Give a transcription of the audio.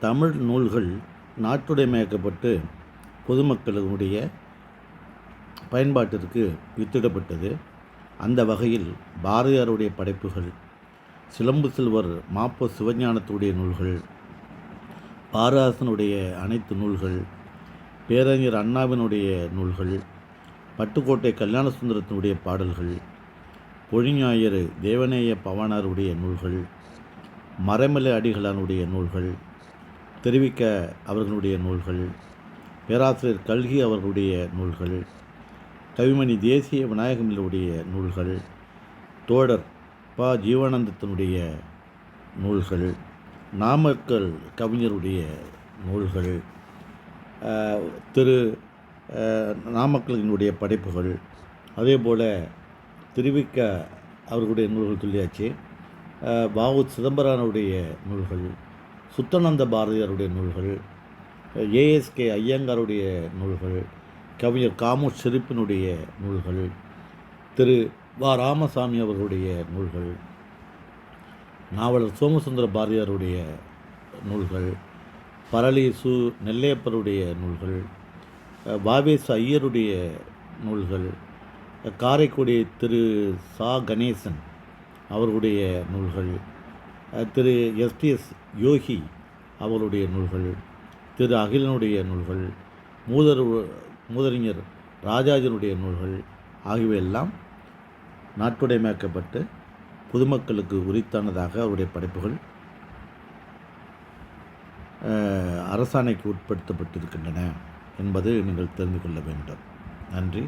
தமிழ் நூல்கள் நாட்டுடைமையாக்கப்பட்டு பொதுமக்களுடைய பயன்பாட்டிற்கு வித்திடப்பட்டது. அந்த வகையில் பாரதியாருடைய படைப்புகள் சிலம்பு செல்வர் மாப்ப சிவஞானத்துடைய நூல்கள் பாரதாசனுடைய அனைத்து நூல்கள் பேரறிஞர் அண்ணாவினுடைய நூல்கள் பட்டுக்கோட்டை கல்யாணசுந்தரத்தினுடைய பாடல்கள் பொழிஞாயிறு தேவநேய பவானாருடைய நூல்கள் மறைமலை அடிகளானுடைய நூல்கள் தெரிவிக்க அவர்களுடைய நூல்கள் பேராசிரியர் கல்கி அவர்களுடைய நூல்கள் கவிமணி தேசிய விநாயகமில்லுடைய நூல்கள் தோழர் ப. ஜீவானந்தத்தினுடைய நூல்கள் நாமக்கல் கவிஞருடைய நூல்கள் திரு நாமக்கலினுடைய படைப்புகள் அதே போல் திருவிக்க அவர்களுடைய நூல்கள் சொல்லியாச்சு. பாவு சிதம்பரனுடைய நூல்கள் சுத்தநந்த பாரதியாருடைய நூல்கள் ஏஎஸ்கே ஐயங்காருடைய நூல்கள் கவிஞர் காமு ஷெரீப்பினுடைய நூல்கள் திரு வா ராமசாமி அவர்களுடைய நூல்கள் நாவலர் சோமசுந்தர பாரதியாருடைய நூல்கள் பரளி சு நெல்லையப்பருடைய நூல்கள் அஹ், ஐயருடைய நூல்கள் காரைக்குடி திரு சா கணேசன் அவர்களுடைய நூல்கள் திரு எஸ்டிஎஸ் யோகி அவருடைய நூல்கள் திரு அகிலனுடைய நூல்கள் மூதர் மூதறிஞர் ராஜாஜனுடைய நூல்கள் ஆகியவையெல்லாம் நாட்டுடைமையாக்கப்பட்டு பொதுமக்களுக்கு உரித்தானதாக அவருடைய படைப்புகள் அரசாணைக்கு உட்படுத்தப்பட்டிருக்கின்றன என்பது நீங்கள் தெரிந்து கொள்ள வேண்டும். நன்றி.